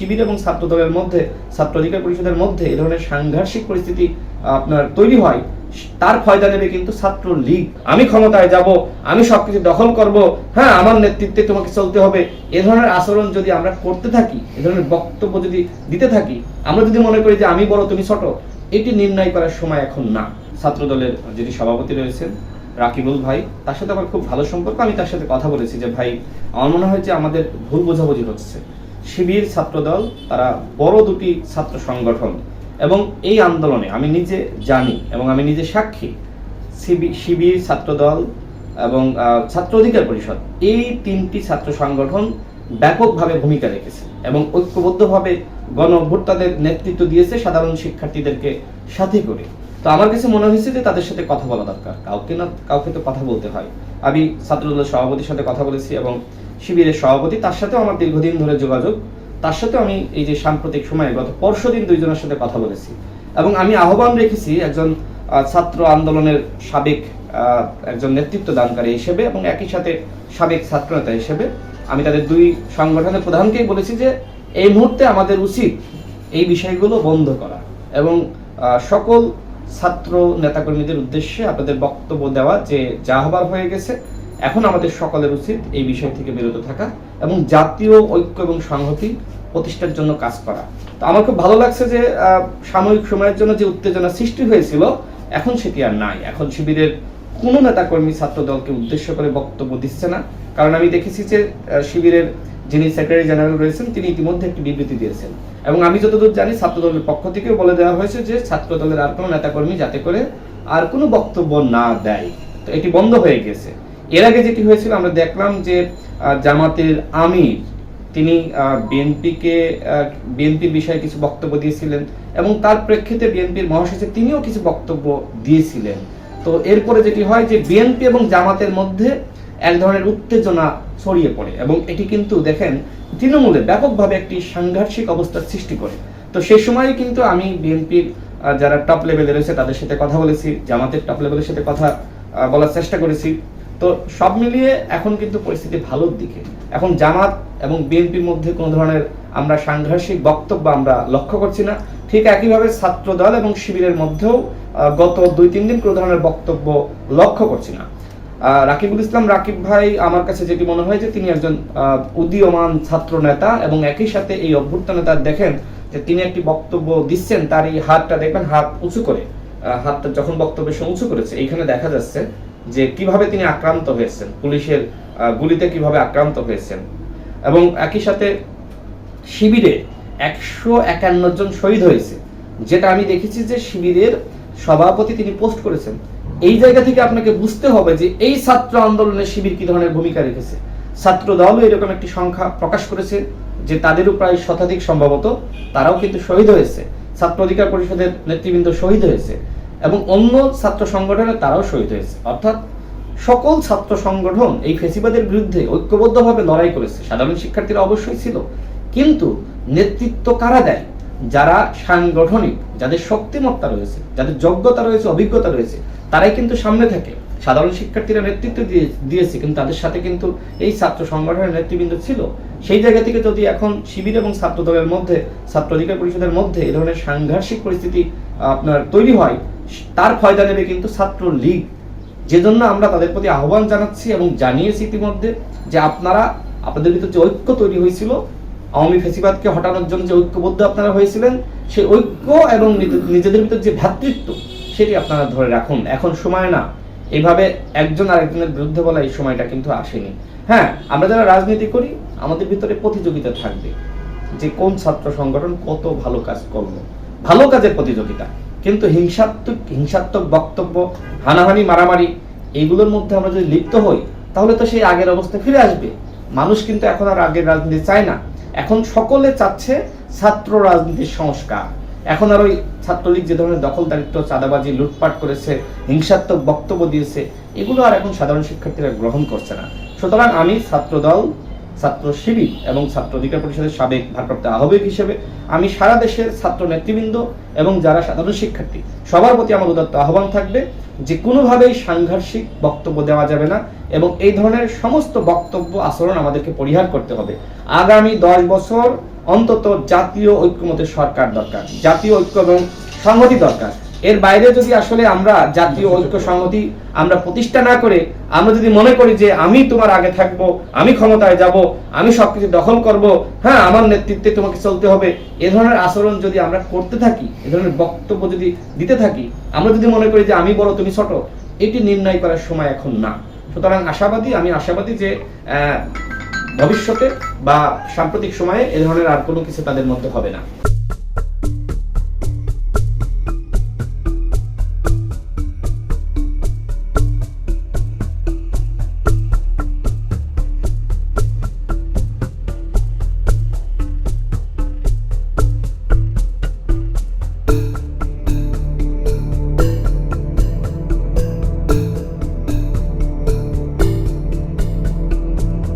শিবির এবং ছাত্র দলের মধ্যে ছাত্র অধিকার পরিষদের মধ্যে এই ধরনের সাংঘর্ষিক পরিস্থিতি আপনার তৈরি হয়, তার ফয়দা নেবে কিন্তু ছাত্র লীগ আমি ক্ষমতায় যাব, আমি সবকিছু দখল করব হ্যাঁ আমার নেতৃত্বে তোমাকে চলতে হবে। এ ধরনের আচরণ যদি আমরা করতে থাকি, এ ধরনের বক্তব্য যদি দিতে থাকি, আমরা যদি মনে করি যে আমি বড়, তুমি ছোট, এটি নির্ণয় করার সময় এখন না। ছাত্র দলের যিনি সভাপতি রয়েছেন, রাকিবুল ভাই, তার সাথে আমার খুব ভালো সম্পর্ক। আমি তার সাথে কথা বলেছি যে, ভাই, আমার মনে হয় যে আমাদের ভুল বোঝাবুঝি হচ্ছে। শিবির, ছাত্রদল, তারা বড় দুটি ছাত্র সংগঠন। এবং এই আন্দোলনে আমি নিজে জানি এবং আমি নিজে সাক্ষী শিবি- শিবির, ছাত্রদল এবং ছাত্র অধিকার পরিষদ, এই তিনটি ছাত্র সংগঠন ব্যাপকভাবে ভূমিকা রেখেছে এবং ঐক্যবদ্ধভাবে গণ অভ্যুত্থানের নেতৃত্ব দিয়েছে সাধারণ শিক্ষার্থীদেরকে সাথে করে। তো আমার কাছে মনে হয়েছে যে তাদের সাথে কথা বলা দরকার। কাউকে না, কাউকে তো কথা বলতে হয়। আমি ছাত্রদলের সভাপতির সাথে কথা বলেছি এবং শিবিরের সভাপতি, তার সাথেও আমার দীর্ঘদিন ধরে যোগাযোগ। তার সাথে আমি এই যে সাম্প্রতিক সময়ে গত পরশু দিন দুইজনের সাথে কথা বলেছি। এবং আমি আহ্বান রেখেছি একজন ছাত্র আন্দোলনের সাবেক একজন নেতৃত্ব দানকারী হিসেবে এবং একই সাথে সাবেক ছাত্রনেতা হিসেবে। আমি তাদের দুই সংগঠনের প্রধানকেই বলেছি যে, এই মুহূর্তে আমাদের উচিত এই বিষয়গুলো বন্ধ করা এবং সকল ছাত্র নেতাকর্মীদের উদ্দেশ্যে আপনাদের বক্তব্য দেওয়া যে যা হবার হয়ে গেছে এখন আমাদের সকলের উচিত এই বিষয় থেকে বিরত থাকা এবং জাতীয় ঐক্য এবং সংহতি প্রতিষ্ঠার জন্য কাজ করা। তো আমার খুব ভালো লাগছে যে সাময়িক সময়ের জন্য যে উত্তেজনা সৃষ্টি হয়েছিল, এখন সেটি আর নাই। এখন শিবিরের কোনো নেতাকর্মী ছাত্র দলকে উদ্দেশ্য করে বক্তব্য দিচ্ছে না। কারণ আমি দেখেছি যে শিবিরের যিনি সেক্রেটারি জেনারেল রয়েছেন, তিনি ইতিমধ্যে একটি বিবৃতি দিয়েছেন। এবং আমি যতদূর জানি ছাত্র দলের পক্ষ থেকেও বলে দেওয়া হয়েছে যে ছাত্র দলের আর কোনো নেতাকর্মী যাতে করে আর কোনো বক্তব্য না দেয়। তো এটি বন্ধ হয়ে গেছে। এর আগে যেটি হয়েছিল, আমরা দেখলাম যে জামাতের আমির, তিনি বিএনপিকে বিএনপির বিষয়ে কিছু বক্তব্য দিয়েছিলেন এবং তার প্রেক্ষিতে বিএনপির মহাসচিব তিনিও কিছু বক্তব্য দিয়েছিলেন। তো এরপরে যেটি হয় যে, বিএনপি এবং জামাতের মধ্যে এক ধরনের উত্তেজনা ছড়িয়ে পড়ে এবং এটি কিন্তু দেখেন, তৃণমূলে ব্যাপকভাবে একটি সাংঘর্ষিক অবস্থার সৃষ্টি করে। তো সেই সময় কিন্তু আমি বিএনপির যারা টপ লেভেলে রয়েছে তাদের সাথে কথা বলেছি, জামাতের টপ লেভেলের সাথে কথা বলার চেষ্টা করেছি। তো সব মিলিয়ে এখন কিন্তু পরিস্থিতি ভালোর দিকে। এখন জামাত এবং বিএনপির মধ্যে কোনো ধরনের আমরা সাংঘর্ষিক বক্তব্য আমরা লক্ষ্য করছি না। ঠিক একইভাবে ছাত্র দল এবং শিবিরের মধ্যেও গত দুই তিন দিন কোনো ধরনের বক্তব্য লক্ষ্য করছি না। রাকিবুল ইসলাম, রাকিব ভাই আমার কাছে যেটি মনে হয় যে তিনি একজন উদীয়মান ছাত্র নেতা এবং একই সাথে এই অভ্যুত্থান নেতা দেখেন যে তিনি একটি বক্তব্য দিচ্ছেন তার এই হাতটা দেখবেন হাত উঁচু করে। হাতটা যখন বক্তব্যের সময় উঁচু করেছে, এইখানে দেখা যাচ্ছে যে কীভাবে তিনি আক্রান্ত হয়েছেন, পুলিশের গুলিতে কীভাবে আক্রান্ত হয়েছেন। এবং একই সাথে শিবিরে একশো একান্ন জন শহীদ হয়েছে। যেটা আমি দেখেছি যে শিবিরের সভাপতি তিনি পোস্ট করেছেন। এই জায়গা থেকে আপনাকে বুঝতে হবে যে এই ছাত্র আন্দোলনে শিবির কি ধরনের ভূমিকা রেখেছে। ছাত্র দলও এরকম একটি সংখ্যা প্রকাশ করেছে, যে তাদেরও প্রায় শতাধিক সম্ভবত তারাও কিন্তু শহীদ হয়েছে। ছাত্র অধিকার পরিষদের নেতৃবৃন্দ শহীদ হয়েছে। এবং অন্য ছাত্র সংগঠনে তারাও শহীদ হয়েছে। অর্থাৎ সকল ছাত্র সংগঠন এই ফেসিবাদের বিরুদ্ধে ঐক্যবদ্ধভাবে লড়াই করেছে। সাধারণ শিক্ষার্থীরা অবশ্যই ছিল। কিন্তু নেতৃত্ব কারা দেয়? যারা সাংগঠনিক, যাদের শক্তিমত্তা রয়েছে, যাদের যোগ্যতা রয়েছে, অভিজ্ঞতা রয়েছে, তারাই কিন্তু সামনে থাকে। সাধারণ শিক্ষার্থীরা নেতৃত্ব দিয়ে, দিয়েছে, কিন্তু তাদের সাথে কিন্তু এই ছাত্র সংগঠনের নেতৃবৃন্দ ছিল। সেই জায়গা থেকে যদি এখন শিবির এবং ছাত্র দলের মধ্যে, ছাত্র অধিকার পরিষদের মধ্যে এই ধরনের সাংঘর্ষিক পরিস্থিতি আপনার তৈরি হয় তার ফয়দা নেবে কিন্তু ছাত্র লীগ যে জন্য আমরা তাদের প্রতি আহ্বান জানাচ্ছি এবং জানিয়েছি ইতিমধ্যে যে আপনারা, আপনাদের ভিতর যে ঐক্য তৈরি হয়েছিল, আওয়ামী ফেসিবাদকে হটানোর জন্য যে ঐক্যবদ্ধ আপনারা হয়েছিলেন, সেই ঐক্য এবং নিজেদের ভিতর যে ভ্রাতৃত্ব, সেটি আপনারা ধরে রাখুন। এখন সময় না। এইভাবে একজন আরেকজনের বিরুদ্ধে বলা এই সময়টা কিন্তু আসেনি। হ্যাঁ আমরা যারা রাজনীতি করি, আমাদের ভিতরে প্রতিযোগিতা থাকবে। যে কোন ছাত্র সংগঠন কত ভালো কাজ করল। ভালো কাজের প্রতিযোগিতা। কিন্তু হিংসাত্মক হিংসাত্মক বক্তব্য, হানাহানি, মারামারি এইগুলোর মধ্যে আমরা যদি লিপ্ত হই, তাহলে তো সেই আগের অবস্থা ফিরে আসবে। মানুষ কিন্তু এখন আর আগের রাজনীতি চায় না। এখন সকলে চাচ্ছে ছাত্র রাজনীতির সংস্কার। এখন আর ওই ছাত্রলীগ যে ধরনের দখলদারিত্ব, চাঁদাবাজি, লুটপাট করেছে, হিংসাত্মক বক্তব্য দিয়েছে, এগুলো আর এখন সাধারণ শিক্ষার্থীরা গ্রহণ করছে না। সুতরাং আমি ছাত্রদল ছাত্র শিবির এবং ছাত্র অধিকার পরিষদের সাবেক ভারপ্রাপ্ত আহ্বায়ক হিসেবে আমি সারা দেশের ছাত্র নেতৃবৃন্দ এবং যারা সাধারণ শিক্ষার্থী, সবার প্রতি আমার উদাত্ত আহ্বান থাকবে যে কোনোভাবেই সাংঘর্ষিক বক্তব্য দেওয়া যাবে না এবং এই ধরনের সমস্ত বক্তব্য আচরণ আমাদেরকে পরিহার করতে হবে। আগামী দশ বছর অন্তত জাতীয় ঐক্যমতের সরকার দরকার, জাতীয় ঐক্য এবং সংহতি দরকার। এর বাইরে যদি আসলে আমরা জাতীয় ঐক্য সংহতি আমরা প্রতিষ্ঠা না করে, আমরা যদি মনে করি যে আমি তোমার আগে থাকব, আমি ক্ষমতায় যাব, আমি সবকিছু দখল করব হ্যাঁ আমার নেতৃত্বে তোমাকে চলতে হবে, এ ধরনের আচরণ যদি আমরা করতে থাকি, এ ধরনের বক্তব্য যদি দিতে থাকি, আমরা যদি মনে করি যে আমি বড়, তুমি ছোট, এটি নির্ণয় করার সময় এখন না। সুতরাং আশাবাদী, আমি আশাবাদী যে ভবিষ্যতে বা সাম্প্রতিক সময়ে এ ধরনের আর কোনো কিছু তাদের মধ্যে হবে না।